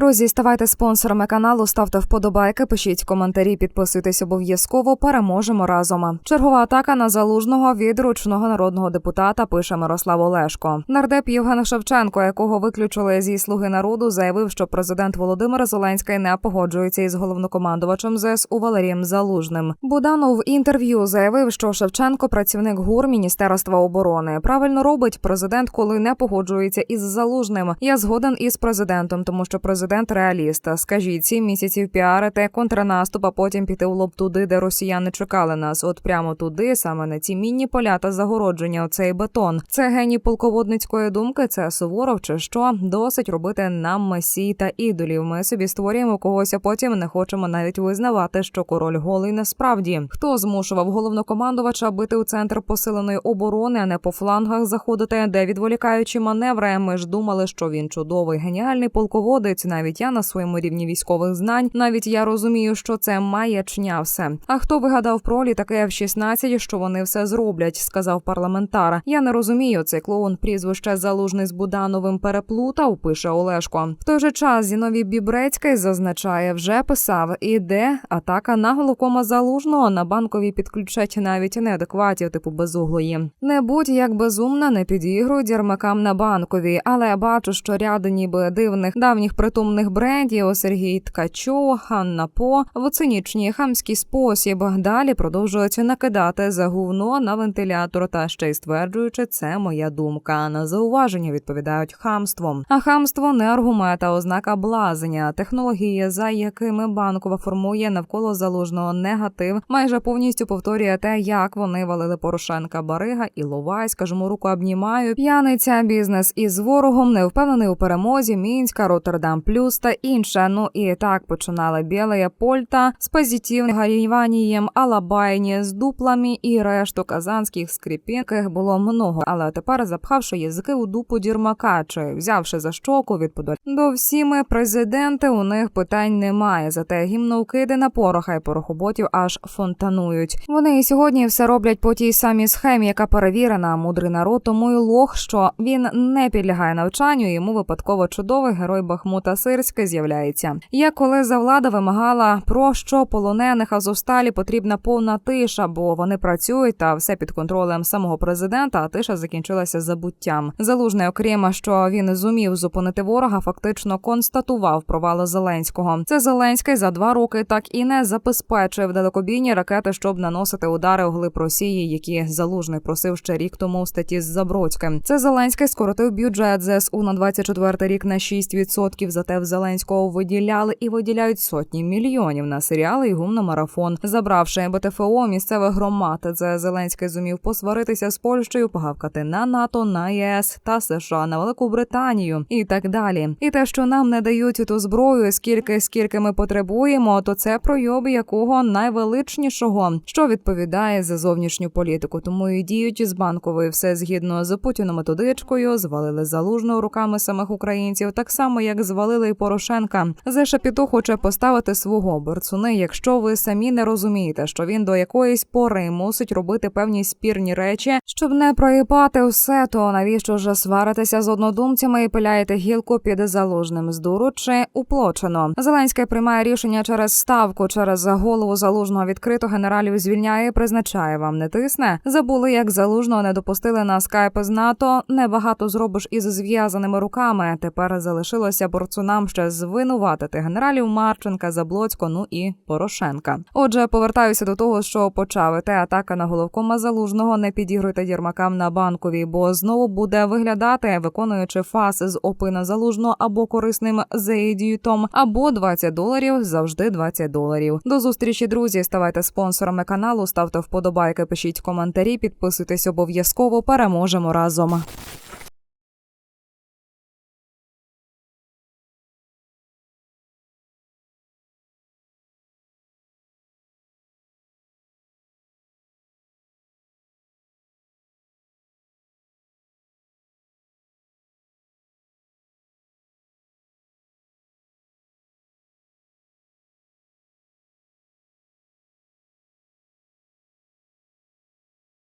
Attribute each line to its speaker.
Speaker 1: Друзі, ставайте спонсорами каналу, ставте вподобайки, пишіть коментарі, підписуйтесь обов'язково. Переможемо разом. Чергова атака на залужного від ручного народного депутата пише Мирослав Олешко. Нардеп Євген Шевченко, якого виключили зі слуги народу, заявив, що президент Володимир Зеленський не погоджується із головнокомандувачем ЗСУ Валерієм Залужним. Буданов в інтерв'ю заявив, що Шевченко працівник ГУР Міністерства оборони. Правильно робить президент, коли не погоджується із залужним. Я згоден із президентом, тому що президент реаліст. Скажіть, сім місяців піарити контрнаступ, а потім піти в лоб туди, де росіяни чекали нас. От прямо туди, саме на ці мінні поля та загородження. Оцей бетон. Це геній полководницької думки. Це Суворов чи що досить робити нам месій та ідолів. Ми собі створюємо когось, а потім не хочемо навіть визнавати, що король голий насправді. Хто змушував головнокомандувача бити у центр посиленої оборони, а не по флангах заходити, де відволікаючи маневри. Ми ж думали, що він чудовий, геніальний полководець. Навіть я на своєму рівні військових знань, навіть я розумію, що це маячня все. А хто вигадав про літаки F-16, що вони все зроблять, сказав парламентар. Я не розумію, цей клоун прізвище залужний з Будановим переплутав. Пише Олешко. В той же час Зіновій Бібрецький зазначає, вже писав: іде атака на головкома залужного. На банковій підключать навіть неадекватів, типу безуглої. Не будь як безумна, не підігруй дірмакам на банковій, але я бачу, що ряд ніби дивних давніх притомних брендів Сергій Ткачов, Ханна По в цинічній хамський спосіб далі продовжують накидати за гувно на вентилятор та ще й стверджуючи, це моя думка. На зауваження відповідають хамством. А хамство не аргумент, а ознака блазення. Технології, за якими банкова формує навколо залужного негатив, майже повністю повторює те, як вони валили Порошенка, Барига і Ловай, скажімо, руку обнімаю. П'яниця, бізнес із ворогом, не впевнений у перемозі, мінська, Роттердам Плюс та інше. Ну і так починали Білея Польта з позитивним гаріванієм, Алабайні з дуплами і решту казанських скрипін, яких було много. Але тепер запхавши язики у дупу дірмака, чи взявши за щоку від подоль. До всіми президенти у них питань немає. Зате гімновкиди на пороха і порохоботів аж фонтанують. Вони і сьогодні все роблять по тій самій схемі, яка перевірена. Мудрий народ, тому й лох, що він не підлягає навчанню. Йому випадково чудовий герой Бахмута Сирський з'являється. Як коли за влада вимагала про що полонених Азовсталі потрібна повна тиша, бо вони працюють та все під контролем самого президента. А тиша закінчилася забуттям. Залужний, окрім що він зумів зупинити ворога, фактично констатував провали Зеленського. Це Зеленський за два роки так і не забезпечив далекобійні ракети, щоб наносити удари у глиб Росії, які залужний просив ще рік тому в статті з Забродським. Це Зеленський скоротив бюджет ЗСУ на 24 рік на 6%. Зате в Зеленського виділяли і виділяють сотні мільйонів на серіали і гумномарафон, забравши БТФО місцевих громад. Це Зеленський зумів посваритися з Польщею, погавкати на НАТО, на ЄС та США, на Велику Британію і так далі. І те, що нам не дають ту зброю, скільки скільки ми потребуємо, то це пройоб якого найвеличнішого, що відповідає за зовнішню політику. Тому і діють з банкової все згідно з Путіном методичкою, звалили залужно руками самих українців, так само як звалили і Порошенка. За Шапіту хоче поставити свого борцуни. Якщо ви самі не розумієте, що він до якоїсь пори мусить робити певні спірні речі, щоб не проїпати все, то навіщо ж сваритися з однодумцями і пиляєте гілку під залужним здуру чи уплочено? Зеленський приймає рішення через ставку, через голову залужного відкрито генералів звільняє, призначає вам не тисне. Забули, як залужного не допустили на скайп з НАТО. Небагато зробиш із зв'язаними руками. Тепер залишилося борцунам ще звинуватити генералів Марченка, Заблоцько, ну і Порошенка. Отже, повертаюся до того, що почав те атака на головкома залужного. Не підігруйте дірмакам на банковій, бо знову буде виглядати, виконуючи фас з опина залужного або корисним заїдютом, або 20 доларів завжди 20 доларів. До зустрічі, друзі. Ставайте спонсорами каналу, ставте вподобайки, пишіть коментарі, підписуйтесь обов'язково. Переможемо разом.